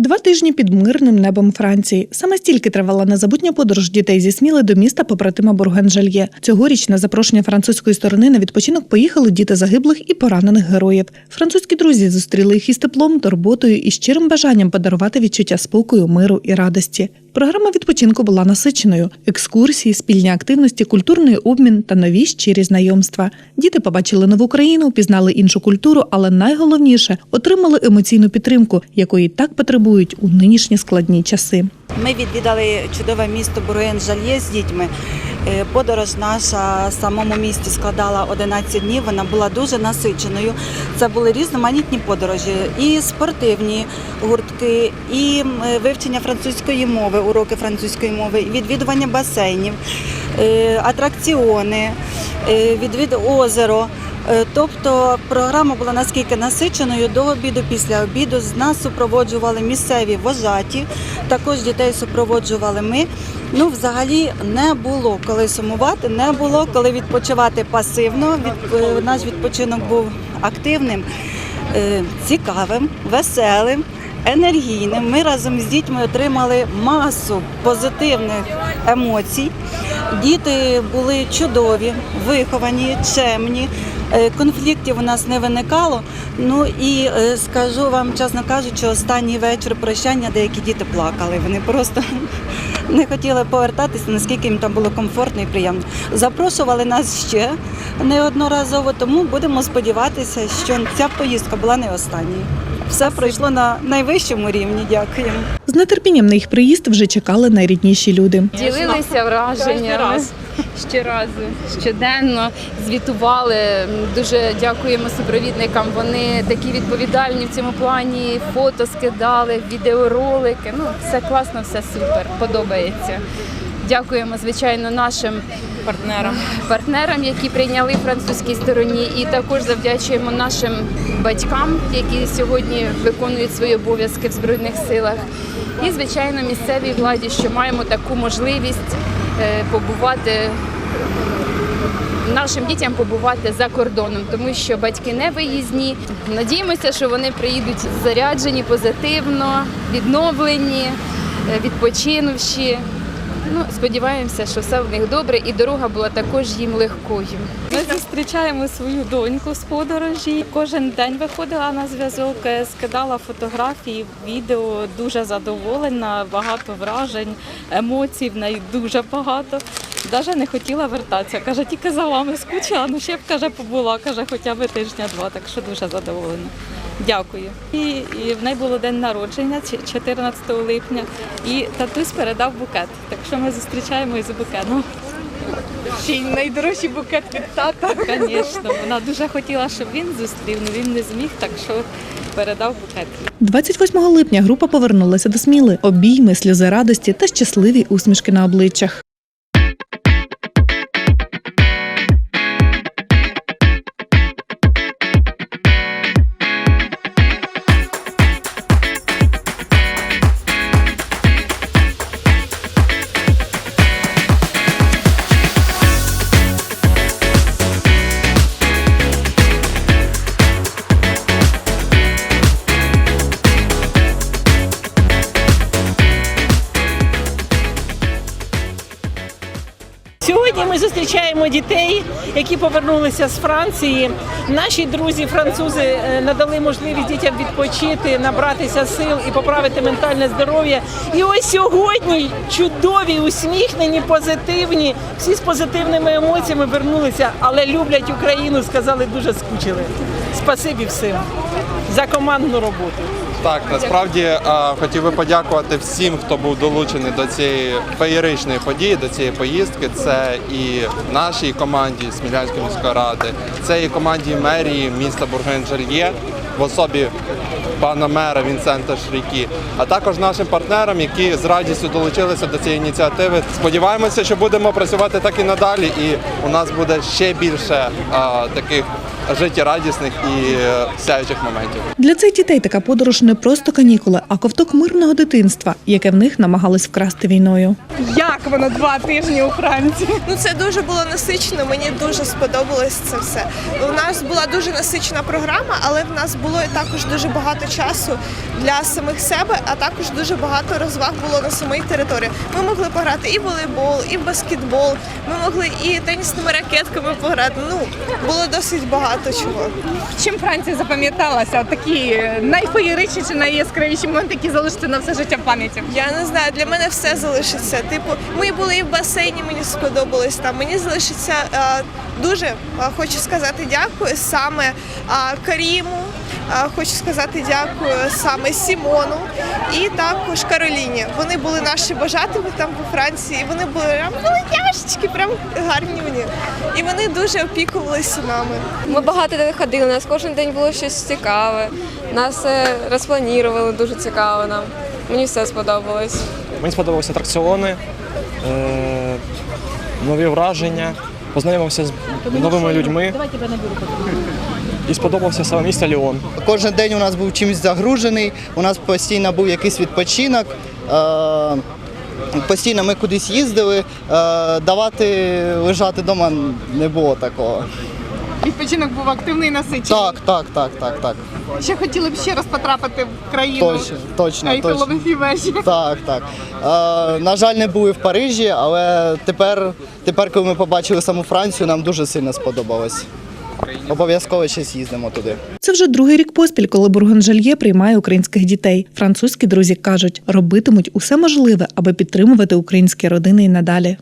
Два тижні під мирним небом Франції. Саме стільки тривала незабутня подорож дітей зі Сміли до міста побратима Бургенжельє. Цьогоріч на запрошення французької сторони на відпочинок поїхали діти загиблих і поранених героїв. Французькі друзі зустріли їх із теплом, турботою і щирим бажанням подарувати відчуття спокою, миру і радості. Програма відпочинку була насиченою: екскурсії, спільні активності, культурний обмін та нові щирі знайомства. Діти побачили нову країну, пізнали іншу культуру, але найголовніше отримали емоційну підтримку, якої так потребують у нинішні складні часи. Ми відвідали чудове місто Буруєн-Жальє з дітьми. Е, Подорож наша в самому місті складала 11 днів. Вона була дуже насиченою. Це були різноманітні подорожі, і спортивні гуртки, і е, вивчення французької мови, уроки французької мови, відвідування басейнів, е, атракціони, відвід озеро. Е, Тобто програма була наскільки насиченою до обіду, після обіду. З нас супроводжували місцеві вожаті, також дітей супроводжували ми. Ну, взагалі не було коли сумувати, не було коли відпочивати пасивно. Від, е, наш відпочинок був активним, е, цікавим, веселим. Енергійним ми разом з дітьми отримали масу позитивних емоцій. Діти були чудові, виховані, чемні. Е, Конфліктів у нас не виникало. Ну і е, скажу вам, чесно кажучи, останній вечір прощання деякі діти плакали. Вони просто не хотіли повертатися, наскільки їм там було комфортно і приємно. Запрошували нас ще неодноразово, тому будемо сподіватися, що ця поїздка була не останньою. Все пройшло на найвищому рівні. Дякуємо. З нетерпінням на їх приїзд вже чекали найрідніші люди. Ділилися враженнями щоразу, щоденно звітували. Дуже дякуємо супровідникам. Вони такі відповідальні в цьому плані. Фото скидали, відеоролики. Ну, все класно, все супер. Подобається. Дякуємо, звичайно, нашим партнерам, партнерам, які прийняли французькій стороні, і також завдячуємо нашим батькам, які сьогодні виконують свої обов'язки в збройних силах. І, звичайно, місцевій владі, що маємо таку можливість побувати нашим дітям побувати за кордоном, тому що батьки не виїзні. Надіємося, що вони приїдуть заряджені позитивно, відновлені, е, відпочинувші. Ну, сподіваємося, що все в них добре, і дорога була також їм легкою. Ми зустрічаємо свою доньку з подорожі. Кожен день виходила на зв'язок, е, скидала фотографії, відео. Дуже задоволена, багато вражень, емоцій в неї дуже багато. Навіть не хотіла вертатися. Каже, тільки за вами скучила. Ну ще б каже, побула, каже, хоча б тижня-два, так що дуже задоволена. Дякую. І, і в неї було день народження 14 липня, і татусь передав букет. Так що ми зустрічаємо із букетом. Ще й найдорожчий букет від тата. Звісно, вона дуже хотіла, щоб він зустрів, але він не зміг, так що передав букет. 28 липня група повернулася до Сміли. Обійми, сльози радості та щасливі усмішки на обличчях. Ми зустрічаємо дітей, які повернулися з Франції. Наші друзі, французи, е, надали можливість дітям відпочити, набратися сил і поправити ментальне здоров'я. І ось сьогодні чудові, усміхнені, позитивні, всі з позитивними емоціями вернулися, але люблять Україну, сказали, дуже скучили. Спасибі всім за командну роботу. Так, насправді е, хотів би подякувати всім, хто був долучений до цієї феєричної події, до цієї поїздки. Це і нашій команді Смілянської міської ради, це і команді мерії міста Бурген-Жальє в особі пана мера Вінсента Шрікі, а також нашим партнерам, які з радістю долучилися до цієї ініціативи. Сподіваємося, що будемо працювати так і надалі, і у нас буде ще більше е, таких життєрадісних і е, сяючих моментів. Для цих дітей така подорож не просто канікули, а ковток мирного дитинства, яке в них намагались вкрасти війною. Як воно два тижні у Франції? Ну це дуже було насичено. Мені дуже сподобалось це все. У нас була дуже насичена програма, але в нас було і також дуже багато часу для самих себе, а також дуже багато розваг було на самій території. Ми могли пограти і в волейбол, і в баскетбол. Ми могли і тенісними ракетками пограти. Ну було досить багато чого. Чим Франція запам'яталася? Такі найфеєричніші, найяскравіші моменти, які залишаться на все життя в пам'яті. Я не знаю, для мене все залишиться. Типу, ми були і в басейні, мені сподобалось там. Мені залишиться е, дуже е, хочу сказати дякую саме е, Каріму. Хочу сказати дякую саме Сімону і також Кароліні. Вони були наші бажатими там у Франції. і Вони були прям великяшечки, прям гарні мені. І вони дуже опікувалися нами. Ми багато де ходили, у нас кожен день було щось цікаве. Нас е, розпланували дуже цікаво нам. Мені все сподобалось. Мені сподобалися атракціони, е, нові враження, познайомився з новими людьми. І сподобався саме місто Ліон. Кожен день у нас був чимось загружений, у нас постійно був якийсь відпочинок. Е, Постійно ми кудись їздили, е, давати лежати вдома не було такого. Відпочинок був активний і насичений. Так, так, так, так, так. Ще хотіли б ще раз потрапити в країну Точно, точно, точно. Вежі. Так, так. Е, на жаль, не були в Парижі, але тепер, тепер, коли ми побачили саму Францію, нам дуже сильно сподобалось. Обов'язково ще з'їздимо туди. Це вже другий рік поспіль, коли Бургонжельє приймає українських дітей. Французькі друзі кажуть, робитимуть усе можливе, аби підтримувати українські родини і надалі.